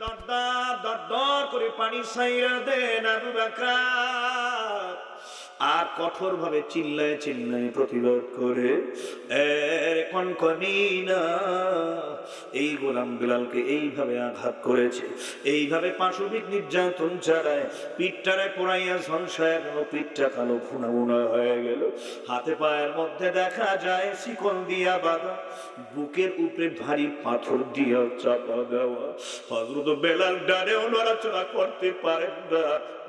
দরদর দরদর করে পানি সাইরা দেন আবু বাকর। আর কঠোর ভাবে চিল্লায় চিল্লায় প্রতিরোধ করে এই গোলাম বিলালকে এইভাবে আঘাত করেছে, এইভাবে পাশবিক নির্যাতন ছাড়ায় পিঠটারে পোড়াইয়া ঝলসায় গেল, পিঠটা কালো ফুনা ফুনা হয়ে গেল। হাতে পায়ের মধ্যে দেখা যায় শিকল দিয়া বাঁধা, বুকের উপরে ভারী পাথর দিয়া চাপা দেওয়া। হজরত বেলাল ডানেও নড়াচড়া করতে পারেন না।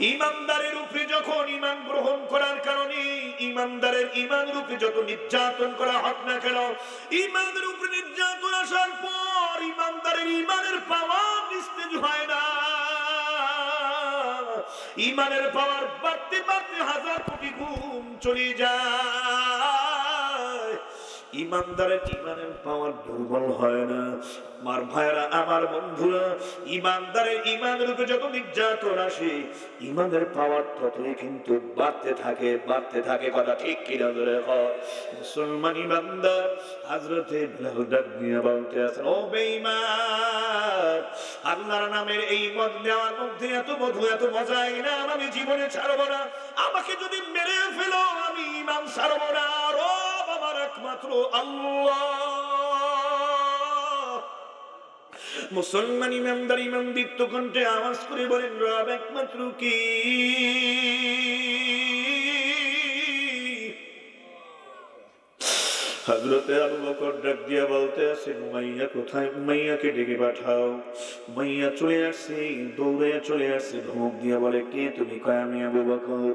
ইমানদারের উপরে যখন ইমান গ্রহণ করার কারণে, ইমানদারের ইমান রূপে যত নির্যাতন করা হোক না কেন ইমানের উপরে নির্যাতন আসার পর ইমানদারের ইমানের পাওয়ার নিস্তেজ হয় না। ইমানের পাওয়ার বাড়তে বাড়তে হাজার কোটি গুণ চলে যায়। ইমানদারের ইমানের পাওয়ার দুর্বল হয় না। আমার ভাইরা আমার বন্ধুরা, ইমানদারের ইমানের উপরে যত নির্যাতন আসে, ইমানের পাওয়ার ততই কিন্তু বাড়তে থাকে বাড়তে থাকে, কথা ঠিক কিনা ধরে মুসলমান ইমানদার হাজরতে দিয়ে বলতে আছেন ও বেঈমান, আল্লাহর নামের এই মদ নেওয়ার মধ্যে এত মধু এত মজা না আমি জীবনে ছাড়বো না। আমাকে যদি মেরে ফেলো, আমি ইমাম ছাড়বো না রব আমার একমাত্র আল্লাহ। মুসলমান ইমামদার ইমাম দিত্য কণ্ঠে আওয়াজ করে বলেন রব একমাত্র কি? হজরতে আবু বকর ডাক দিয়া বলতে আছে উমাইয়া, কোথায়? উমাইয়াকে ডেকে পাঠাও। উমাইয়া চলে আসছে দৌড়ে চলে আসছে ধমক দিয়া বলে, কে তুমি? কয় আমি আবু বকর?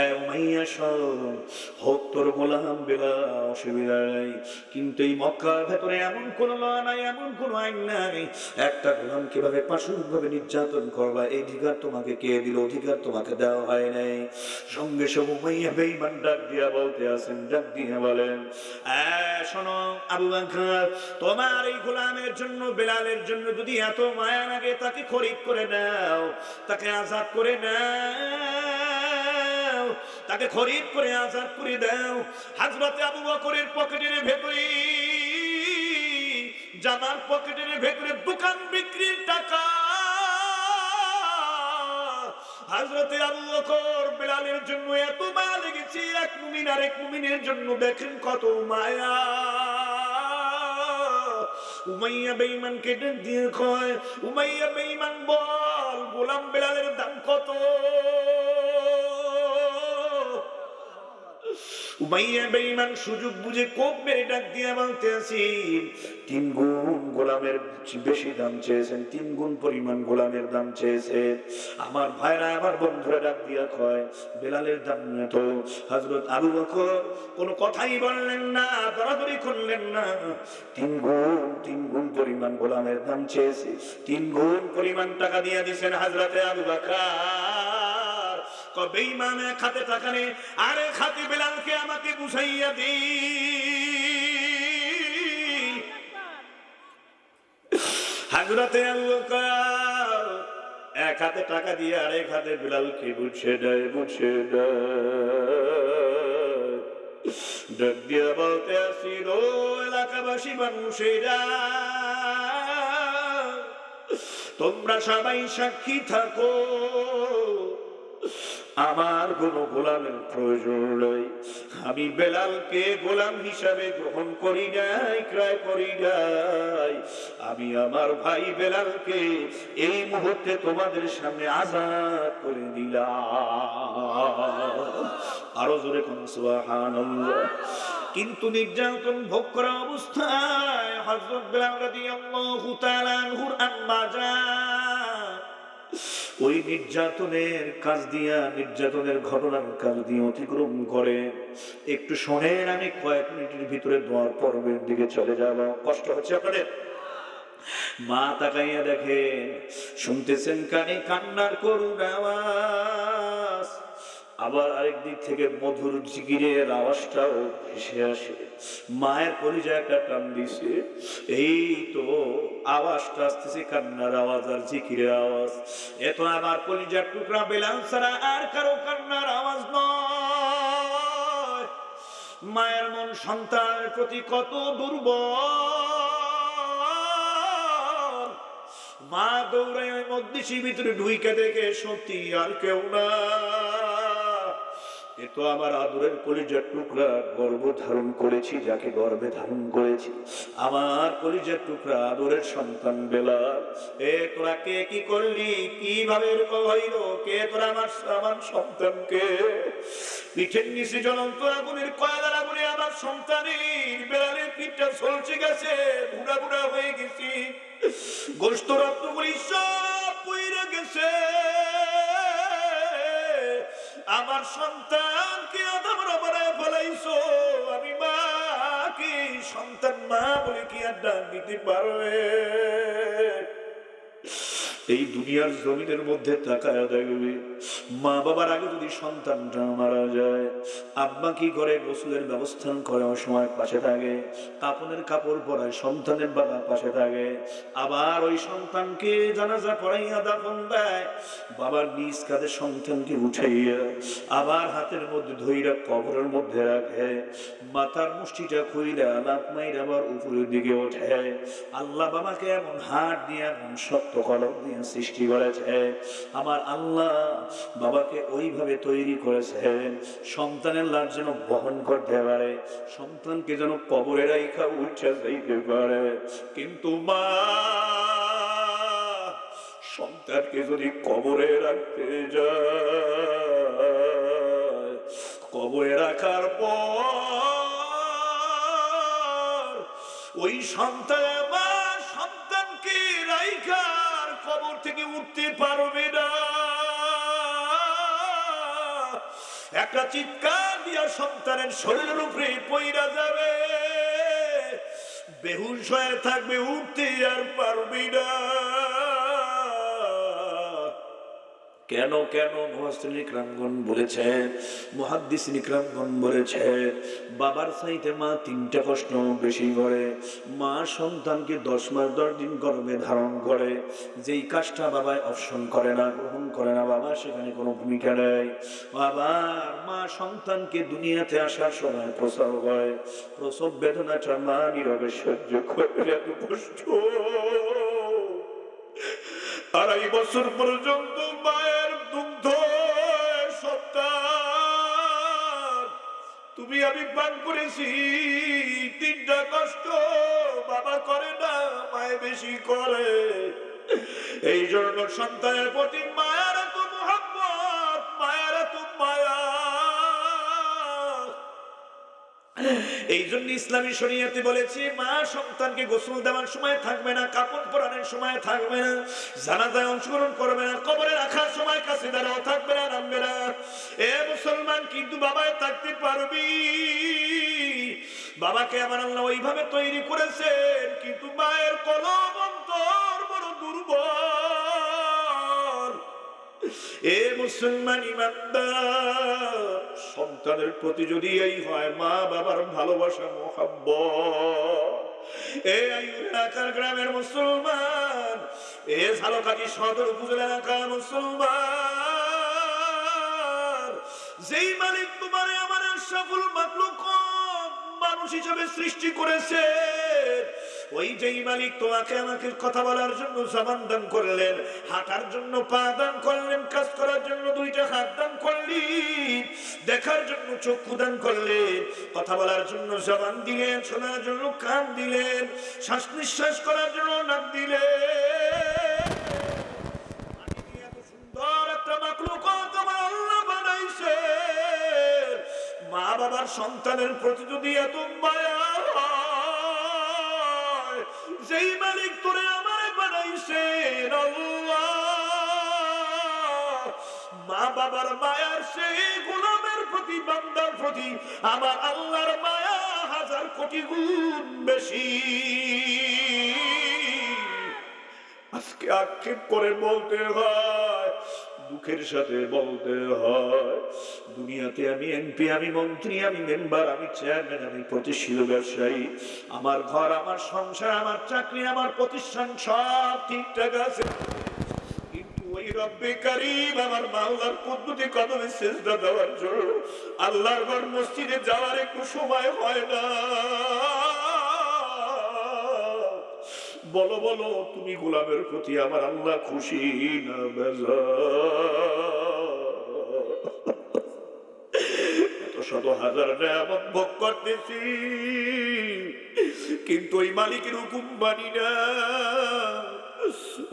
এ উমাইয়া, শোন, হোক তোর গোলাম বেলা অসুবিধা নাই কিন্তু এই মক্কার ভেতরে এমন কোন ল নাই, এমন কোন আইন নাই। একটা গোলাম কীভাবে নির্যাতন করবা? এই অধিকার তোমাকে কে দিল? অধিকার তোমাকে দেওয়া হয় নাই। সঙ্গে সঙ্গে উমাইয়া বেইমান ডাক দিয়া বলতে আছেন ডাক দিয়া বলেন "আহ, শোনো আবু তোমার এই গোলামের জন্য বেলালের জন্য যদি এত মায়া লাগে তাকে খরিদ করে নাও তাকে আজাদ করে নাও তাকে খরিদ করে আজাদ করে দাও। হাজরতে আবু বকরের পকেটের ভেতরে জামার পকেটের ভেতরে দোকান বিক্রির টাকা হাজরতে আবু বকর বেলালের জন্য এত মায়া লেগেছে, এক মুমিন আর এক মুমিনের জন্য। দেখেন কত মায়া। উমাইয়া বেঈমান কেটে দিয়ে কয়, উমাইয়া বেঈমান বল, গোলাম বেলালের দাম কত? সুযোগ বুঝে গোলামের বেশি দাম চেয়েছেন পরিমাণ গোলামের দাম চেয়েছে আমার ভাইরা, আমার বন্ধুরা ডাক দিয়া কয়, বেলালের দাম এত হজরত আবু বকর কোনো কথাই বললেন না, দরাদরি করলেন না। তিন গুণ তিন গুণ পরিমাণ গোলামের দাম চেয়েছে, তিন গুণ পরিমাণ টাকা দিয়ে দিছেন হাজরতে আবু বকর। কবে ইমামে খাতে টাকা নেই। আরে খাতে বেলালকে আমাকে বুঝাইয়া দি হাজরাতে এক হাতে টাকা দিয়ে আরেক হাতে বেলালকে বুঝে দেয় দেয় ডাক দিয়া বলতে আসিল, এলাকাবাসী মানুষেরা, তোমরা সবাই সাক্ষী থাকো। আমার কোন গোলামের প্রয়োজন নেই। আমি বেলালকে গোলাম হিসাবে গ্রহণ করি নাই, ক্রয় করি নাই। আমি আমার ভাই বেলালকে এই মুহূর্তে তোমাদের সামনে আজাদ করে দিলাম। আরও জোরে কোন সুবহানাল্লাহ। কিন্তু নির্যাতন ভোগ করা অবস্থায় হযরত বেলাল রাদিয়াল্লাহু তাআলা আনহুর আম্মা জান ওই নির্যাতনের কাজ দিয়া, নির্যাতনের ঘটনার কাজ দিয়ে অতিক্রম করে। একটু শোনেন আমি কয়েক মিনিটের ভিতরে দোয়ার পর্বের দিকে চলে যাব। কষ্ট হচ্ছে আপনাদের? মা তাকাইয়া দেখে শুনতেছেন কানে কান্নার করুন আওয়াজ। আবার আরেক দিক থেকে মধুর জিগিরের আওয়াজটাও ভেসে আসে। মায়ের পরিচয় একটা টান দিছে এই তো আওয়াজটা আসতেছে, কান্নার আওয়াজ আর জিকিরের আওয়াজ। এত আমার পরিচয় টুকরা বেলাম ছাড়া আর কারও কান্নার আওয়াজ নয়। মায়ের মন সন্তানের প্রতি কত দুর্বল। মা দৌড়ায় ওই মধ্যে ভিতরে ঢুইকে দেখে সত্যি আর কেউ না এ তো আমার আদরের কলিজার টুকরা গর্ব ধারণ করেছি, যাকে গর্বে ধারণ করেছি। আমার কলিজার টুকরা আদরের সন্তান বেলাল এ তোরা কে কি করলি? কীভাবে এরকম হইল? কে তোরা আমার আমার সন্তানকে? পিঠের নিচে জ্বলন্ত আগুনের কয়লার আগুনে আমার সন্তানের বেলালের পিঠটা চলছে গেছে, বুড়া বুড়া হয়ে গেছি। গোস্ত রক্তগুলি সব পইরা গেছে। আমার সন্তানকে আদম বানায় ফেলাইছো, আমি মা কি সন্তান মা বলে কি আড্ডা দিতে পারবে? এই দুনিয়ার জমিনের মধ্যে তাকায় দেখবে, মা বাবার আগে যদি সন্তানটা মারা যায়, আব্বা কি করে গোসলের ব্যবস্থা করে সময় পাশে থাকে? কাপনের কাপড় পরায় সন্তানের বাবা পাশে থাকে। আবার ওই সন্তানকে জানাজা পড়াইয়া দাফন দেয়। বাবার নিজ কাঁধে সন্তানকে উঠাইয়া আবার হাতের মধ্যে ধইরা কবরের মধ্যে রাখে। মাথার মুষ্টিটা খুইলা লাভ মাইর আবার উপরের দিকে ওঠে। আল্লাহ বাবাকে এমন হাত দিয়ে, এমন শক্ত কলম দিয়ে সৃষ্টি করেছে। আমার আল্লাহ বাবাকে ওইভাবে তৈরি করেছে। সন্তানের লাভ যেন বহন করতে পারে, সন্তানকে যেন কবরে রাইখা উঠে যাইতে পারে। কিন্তু মা, সন্তানকে যদি কবরে রাখতে যায়, কবরে রাখার পর ওই সন্তান উঠতে পারবে না। একটা চিৎকার দিয়া সন্তানের শরীরের উপরে পইরা যাবে। বেহুশ হয়ে থাকবে, উঠতে আর পারবি না। কেন কেন মহাস্ত্রী নিক্রামগণ বলেছে? মহাদ্দিস নিক্রামগণ বলেছে, বাবার সাইতে মা তিনটা কষ্ট বেশি করে, মা সন্তানকে দশ মাস দশ দিন গর্ভে ধারণ করে, যেই কাজটা বাবায় অপশন করে না, গ্রহণ করে না, বাবা সেখানে কোনো ভূমিকা নেই। আবার মা সন্তানকে দুনিয়াতে আসার সময় প্রসব হয়, প্রসব বেদনাটা মা নীরবে সহ্য করে কষ্ট। আড়াই বছর পর্যন্ত মায়ের তুমি আমি পান করেছি। তিনটা কষ্ট বাবা করে না, মায়ে বেশি করে। এই জন্য সন্তানের প্রতি এই জন্য ইসলামী শরীয়তে বলেছে, মা সন্তানকে গোসল দেওয়ার সময় থাকবে না, কাপড় পরানোর সময় থাকবে না, জানাজায় অংশগ্রহণ করবে না, কবরে রাখার সময় কাছে দাঁড়াও, থাকবে না, নামবে না। এ মুসলমান কিন্তু বাবায় থাকতে পারবি। বাবাকে আমার আল্লাহ ওইভাবে তৈরি করেছেন, কিন্তু মায়ের কলম এ মুসলমান ইমানদার, সন্তানের প্রতি যদি এই হয় মা বাবার ভালোবাসা মোহাব্ব এ আয়ুর এলাকার গ্রামের মুসলমান, এ ঝালকাঠি সদর উপজেলা এলাকার মুসলমান। যেই মালিক তোমার আমার সফল মাকলুক মানুষ হিসেবে সৃষ্টি করেছে ওই যেই মালিক তোমাকে আমাকে কথা বলার জন্য জবান দান করলেন, হাঁটার জন্য পা দান করলেন, কাজ করার জন্য দুইটা হাত দান করলেন, দেখার জন্য চক্ষু দান করলেন, কথা বলার জন্য জবান দিলেন, শোনার জন্য কান দিলেন, শ্বাস নিঃশ্বাস করার জন্য নাক দিলেন। সুন্দর তোমার বানাইছে মা বাবার সন্তানের প্রতি যদি এত মায়া যেই মালিক তোরে আমারে বানাইছে মা বাবার মায়ার সেই গোলামের প্রতি, বান্দার প্রতি আমার আল্লাহর মায়া হাজার কোটি গুণ বেশি। আজকে আক্ষেপ করে বলতে হয় দুঃখের সাথে বলতে হয়, দুনিয়াতে আমি এমপি আমি মন্ত্রী, আমি মেম্বার আমি চেয়ারম্যান আমি প্রতিষ্ঠিত ব্যবসায়ী। আমার ঘর, আমার সংসার, আমার চাকরি, আমার প্রতিষ্ঠান সব ঠিকঠাক আছে। আল্লাহর ঘর মসজিদে যাওয়ার একটু সময় হয় না। বলো বলো, তুমি গোলামের প্রতি আমার আল্লাহ খুশি না বেজা? শত হাজার নিয়ামত ভোগ করতেছি, কিন্তু ওই মালিকের হুকুম মানি না।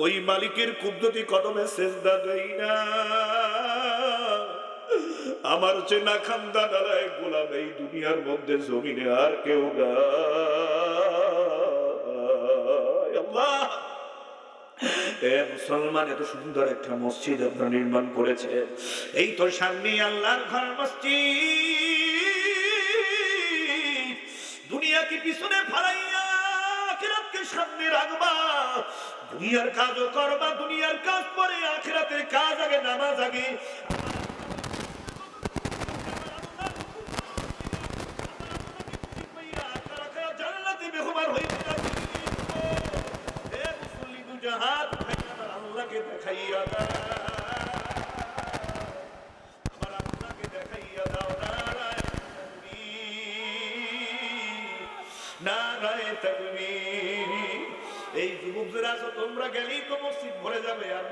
ওই মালিকের কুদ্দতি কদমে সেজদা দেই না। আমার চেনা খানদানারায় গোলাম এই দুনিয়ার মধ্যে জমিনে আর কেউ না মুসলমান এত সুন্দর একটা মসজিদ আপনারা নির্মাণ করেছে। এই তো সামনে আল্লাহর ঘর মসজিদ। দুনিয়াকে পিছনে ফালাইয়া আখেরাতকে সামনে রাখবা। দুনিয়ার কাজও করবা, দুনিয়ার কাজ পরে আখেরাতের কাজ আগে, নামাজ আগে। তাকবীর নারায়ণ তাকবীর। এই তোমরা গেলেই তো মসজিদ ভরে যাবে। আর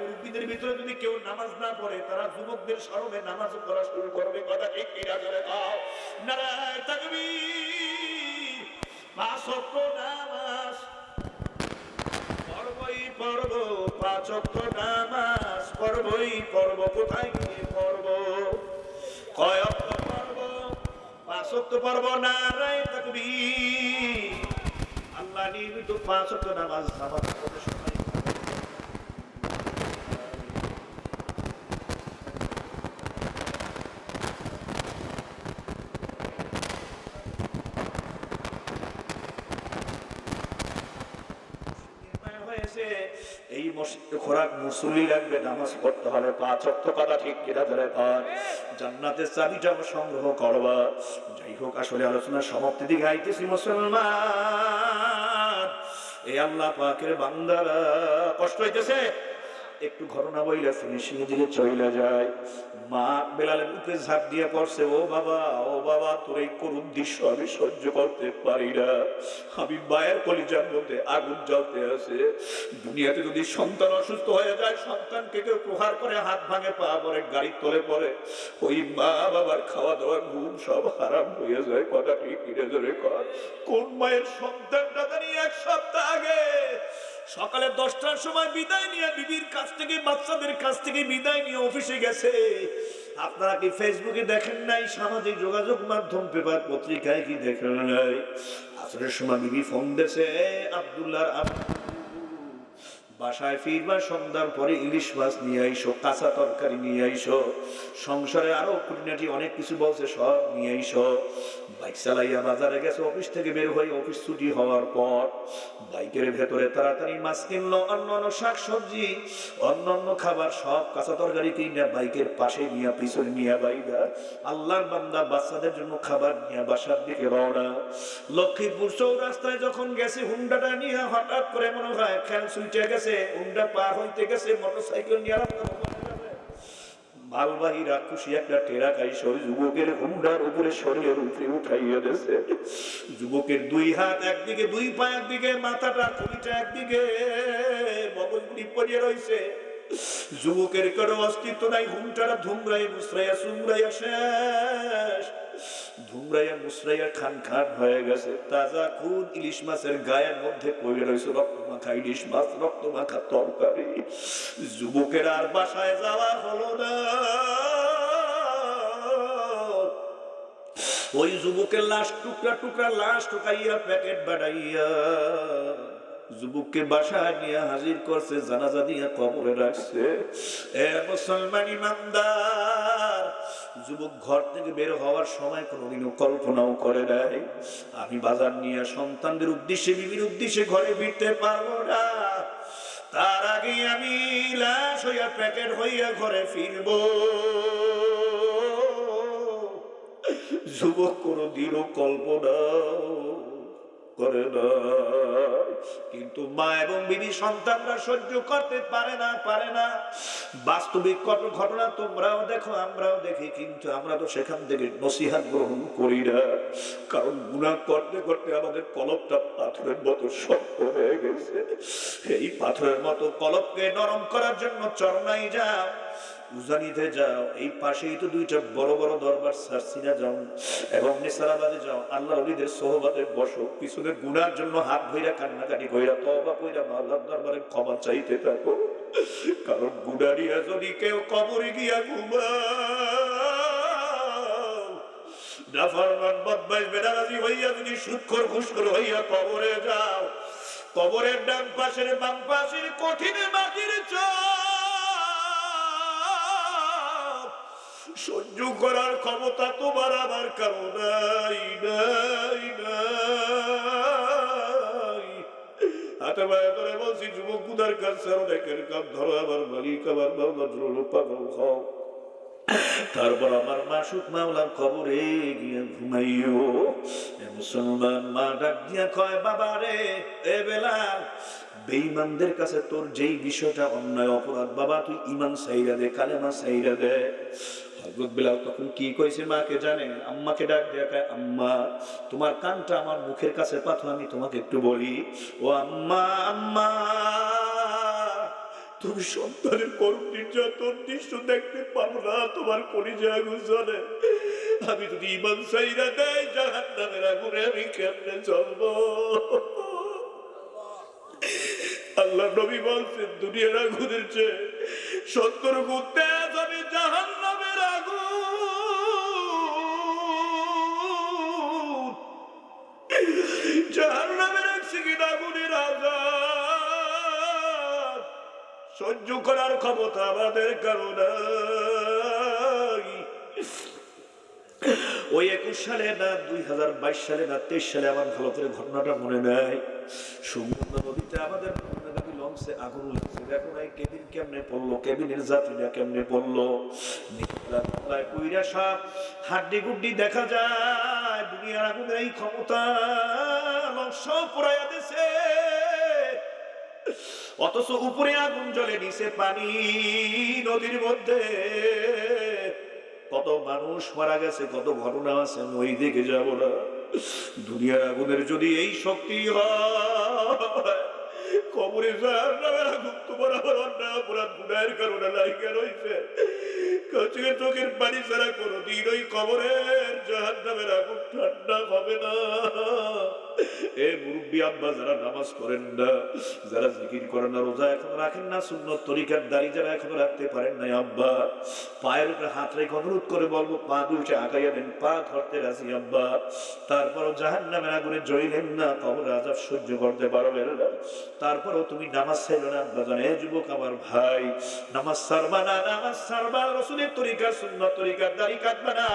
ভিতরে যদি কেউ নামাজ না পড়ে যুবকদের স্মরণে নামাজ পড়া শুরু করবে। কথা ঠিক কিনা করে দাও নারায়ণ তাকবীর। পাঁচ পর্ব পাঁচ নামাজ। পর্বই পর্ব কোথায় পর্ব কয় পাঁচ ওয়াক্ত পর্ব নারায় আল্লাহ পাঁচ নামাজ নামাজ এই খোরাক মুসুলি লাগবে, নামাজ পড়তে হবে পাঁচ অক্ত কথা ঠিক কিনা ধরে পান জান্নাতের চাবিটা সংগ্রহ করবা। যাই হোক, আসলে আলোচনার সমাপ্তি দিকে আইতেছি মুসলমান। এই আল্লাহ পাকের বান্দারা কষ্ট হইতেছে? একটু ঘটনা বইলে ফিনিশিং দিকে চলে যায়। মা বেলালের মুখে ঝাঁপ দিয়ে পড়ছে, ও বাবা ও বাবা, তোর এই করুণ দৃশ্য আমি সহ্য করতে পারি না। আমি মায়ের কলিজার মধ্যে আগুন জ্বলতে আছে। দুনিয়াতে যদি সন্তান অসুস্থ হয়ে যায়, সন্তানকে কেউ প্রহার করে হাত ভাঙে, পা পরে গাড়ি তোলে পরে ওই মা বাবার খাওয়া দাওয়া ঘুম সব হারাম হয়ে যায় কথা ঠিক কিনে ধরে কর কোন মায়ের সন্তানটা জানি এক সপ্তাহ আগে সকালে দশটার সময় বিদায় নিয়ে বিবির কাছ থেকে, বাচ্চাদের কাছ থেকে বিদায় নিয়ে অফিসে গেছে। আপনারা কি ফেসবুকে দেখেন নাই? সামাজিক যোগাযোগ মাধ্যম, পেপার পত্রিকায় কি দেখেন নাই? আসলে সময় বিবি ফোন দিয়েছে আবদুল্লাহ বাসায় ফিরবার সন্ধ্যার পরে ইলিশ মাছ নিয়ে আইসো, কাঁচা তরকারি নিয়ে আইসো, সংসারে আরও খুঁটিনাটি অনেক কিছু বলছে, সব নিয়ে আইসো। বাইক চালাইয়া বাজারে গেছে, অফিস থেকে বের হয়ে অফিস ছুটি হওয়ার পর বাইকের ভেতরে তাড়াতাড়ি মাছ কিনলো অন্য অন্য শাক সবজি অন্য অন্য খাবার, সব কাঁচা তরকারি কিনে বাইকের পাশে নিয়ে, পিছনে নিয়ে বাইরা আল্লাহর বান্দা বাচ্চাদের জন্য খাবার নিয়ে বাসার দিকে রওনা। লক্ষ্মীপুর চৌরাস্তায় যখন গেছে, হুন্ডাটা নিয়ে হঠাৎ করে মনে হয় খেয়াল সুইচে গেছে হুন্ডা পার হইতে গেছে, মোটরসাইকেল নিয়ে। মালবাহী রাক্ষসী একটা টেরা যুবকের হুন্ডার উপরে উঠাইয়া দিয়েছে। যুবকের দুই হাত একদিকে, দুই পা একদিকে, মাথাটা খুলিটা একদিকে মগজগুলি পড়িয়ে রয়েছে যুবকের কারও অস্তিত্ব নাই হুমটারা ধুমরাই মুসরাইয়া সুমরাইয়া শেষ। ধুমরাইয়া মুসরাইয়া খান খান হয়ে গেছে। তাজা খুন ইলিশ মাছের গায়ের মধ্যে পড়ে রয়েছে রক্ত মাখা ইলিশ মাছ রক্ত মাখা তরকারি। যুবকের আর বাসায় যাওয়া হলো না। ওই যুবকের লাশ, টুকরা টুকরা লাশ টুকাইয়া প্যাকেট বাড়াইয়া যুবককে বাসায় নিয়ে হাজির করছে, জানাজা দিয়ে কবরে রাখছে। এ মুসলমান ইমানদার যুবক ঘর থেকে বের হওয়ার সময় কোনোদিনও কল্পনাও করে নাই। আমি বাজার নিয়ে সন্তানদের উদ্দেশ্যে বিভিন্ন উদ্দেশ্যে ঘরে ফিরতে পারব না। তার আগে আমি লাশ হইয়া প্যাকেট হইয়া ঘরে ফিরবো। যুবক কোনো দিনও কল্পনা করে না। কিন্তু মা এবং বিবি সন্তানরা সহ্য করতে পারে না পারে না। বাস্তবিক কত ঘটনা তোমরাও দেখো, আমরাও দেখি, কিন্তু আমরা তো সেখান থেকে নসিহাত গ্রহণ করি না। কারণ গুণা করতে করতে আমাদের কলপটা পাথরের মতো শক্ত হয়ে গেছে। এই পাথরের মতো কলপকে নরম করার জন্য চরণাই যাও। উজানিতে যাও, এই পাশেই তো দুইটা বড় বড় দরবার, সারসিনা যাও এবং নেসারাবাদে যাও। আল্লাহ অলিদের সোহবাদে বসো, পিছনের গুনার জন্য হাত ধইরা কান্নাকাটি কইরা তবা কইরা আল্লাহর দরবারে ক্ষমা চাইতে থাকো। কারণ গুনারিয়া যদি কেউ কবরে গিয়া ঘুমাও, নাফরমান বদমাইশ বেনারাজি হইয়া যদি সুৎখর ঘুষখোর হইয়া কবরে যাও, কবরের ডান পাশের বাম পাশের কঠিন মাটির সহ্য করার ক্ষমতা তোমার আমার কারও নাই নাই ধরে বলছি, যুবক কাছে খাও। তারপর আমার মা কয়, বাবা রে, এ কাছে তোর যেই বিষয়টা অন্যায় অপরাধ, বাবা, তুই ইমান সাইরা দে, কালেমা সাইরা দে। হযরত বিলাল তখন কি মাকে জানে? আম্মাকে ডাক দিয়া কয়, আম্মা, তোমার কানটা আমার মুখের কাছে আমি তোমাকে একটু বলি। ও আম্মা আম্মা, তুমি সন্তানের করুণ নির্যাতন দৃশ্য দেখতে না, তোমার কলিজা আমি যদি ইমান সাইরা দেয় জাহান নামের আগুনে আমি কেমনে চলবো আল্লাহ নবী বলছেন, দুনিয়ার আগুনের চেয়ে সত্তর গুণ আমি জাহান সহ্য করার ক্ষমতা আমাদের কারণে ওই একুশ সালে না, দুই হাজার বাইশ সালে না, তেইশ সালে আমার ভালো করে ঘটনাটা মনে নাই। সমুদ্র নদীতে আমাদের কেবিনের যাত্রীরা কেমনে পড়ল। হাড্ডি গুড্ডি দেখা যায়, দুনিয়ার আগুনের এই ক্ষমতা লঞ্চ পড়াইয়া দিছে অথচ উপরে আগুন জ্বলে, নিচে পানি নদীর মধ্যে। কত মানুষ মারা গেছে, কত ঘটনা আছে ওই দিকে যাব না। দুনিয়ার আগুনের যদি এই শক্তি হয়, কবরে যাওয়ার নামের আগুন তোমার আমার অন্যায় অপরাধ গুণায়ের কারণে লাইকা রয়েছে কচুকে চোখের পানি ছাড়া কোনোদিন ওই কবরের জাহান নামের আগুন ঠান্ডা হবে না। তারপরও জাহান নামের আগুনে না কবর সহ্য করতে পারবেন না। তারপরও তুমি নামাজ ছেড়ো না যুবক আমার ভাই, নামাজ সারবা না, নামাজ সারবা রসুলের তরিকা, সুন্নত তরিকার দাড়ি কাটবা না।